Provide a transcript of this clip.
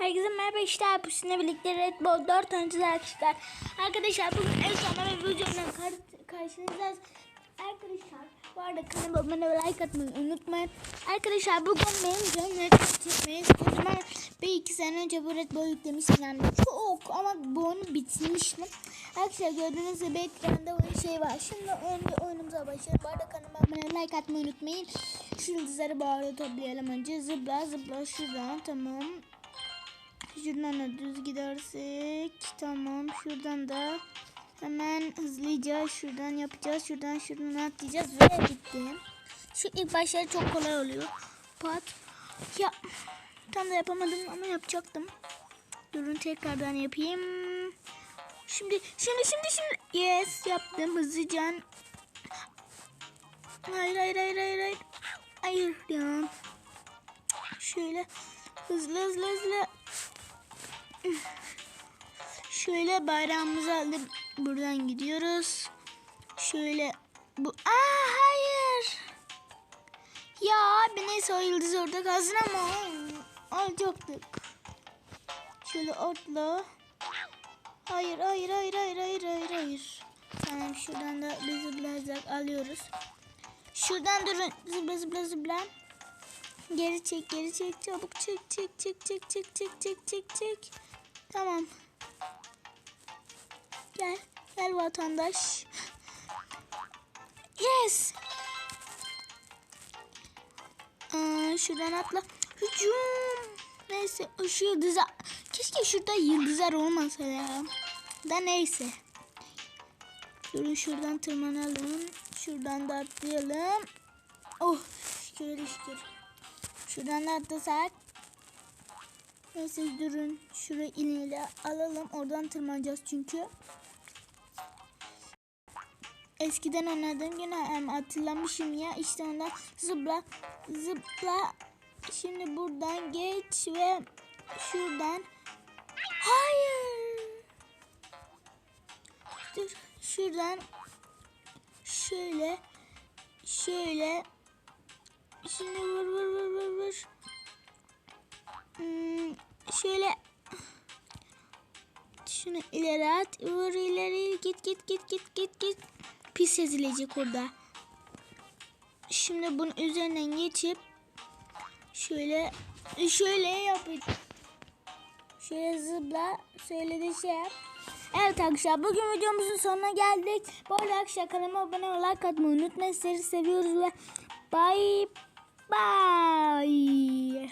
Herkese merhaba işte bu sizinle birlikte Red Bull 4 oynayacağız arkadaşlar. Arkadaşlar bugün en sonunda bir videomla kar- karşınızdayız. Arkadaşlar bu arada kanalıma abone ve like atmayı unutmayın. Arkadaşlar bugün benim canım Red Bull çekmeyi istiyordum ama bir iki sene önce bu Red Bull yüklemiştim yani çok ama bu oyunu bitirmiştim. Arkadaşlar gördüğünüz gibi ekranda o şey var. Şimdi oyun, oyunumuza başlayalım. Bu arada kanalıma abone ve like atmayı unutmayın. Şu yıldızları bu arada toplayalım önce. Zıpla zıpla şuradan tamam. Şuradan da düz gidersek tamam şuradan da hemen hızlıca şuradan yapacağız şuradan şuradan atlayacağız ve bitti. Şu ilk başları çok kolay oluyor. Pat ya tam da yapamadım ama yapacaktım. Durun tekrardan yapayım. Şimdi şimdi şimdi şimdi yes yaptım hızlıca. Hayır hayır hayır hayır hayır. Hayır ya. Şöyle hızlı hızlı hızlı. Şöyle bayrağımızı alıp buradan gidiyoruz. Şöyle bu. Aa hayır. Ya abi neyse o yıldız orada kalsın ama alacaktık. Şöyle atla. Hayır hayır hayır hayır hayır hayır hayır. Tamam şuradan da bir zıplayacak alıyoruz. Şuradan durun zıpla zıpla zıpla. Geri çek geri çek çabuk çek çek çek çek çek çek çek çek çek. Tamam. Gel gel vatandaş. Yes. Aa, şuradan atla. Hücum. Neyse şu yıldıza. Keşke şurada yıldızlar olmasa ya. Da neyse. Durun şuradan tırmanalım. Şuradan da atlayalım. Oh şükür şükür. Şuradan da atlasak. Neyse durun. Şurayı ineyle alalım. Oradan tırmanacağız çünkü. Eskiden oynadığım gün hatırlamışım ya. İşte ondan zıpla zıpla. Şimdi buradan geç ve şuradan. Hayır. Dur şuradan şöyle şöyle Şimdi vur vur şöyle şunu ileri at. Vur ileri git git git git git git. Pis ezilecek orada. Şimdi bunun üzerinden geçip şöyle şöyle yapacağım. Şöyle zıpla. Şöyle de şey yap. Evet arkadaşlar bugün videomuzun sonuna geldik. Bu arada arkadaşlar kanalıma abone ve like atmayı unutmayın. Sizleri seviyoruz ve bye bye.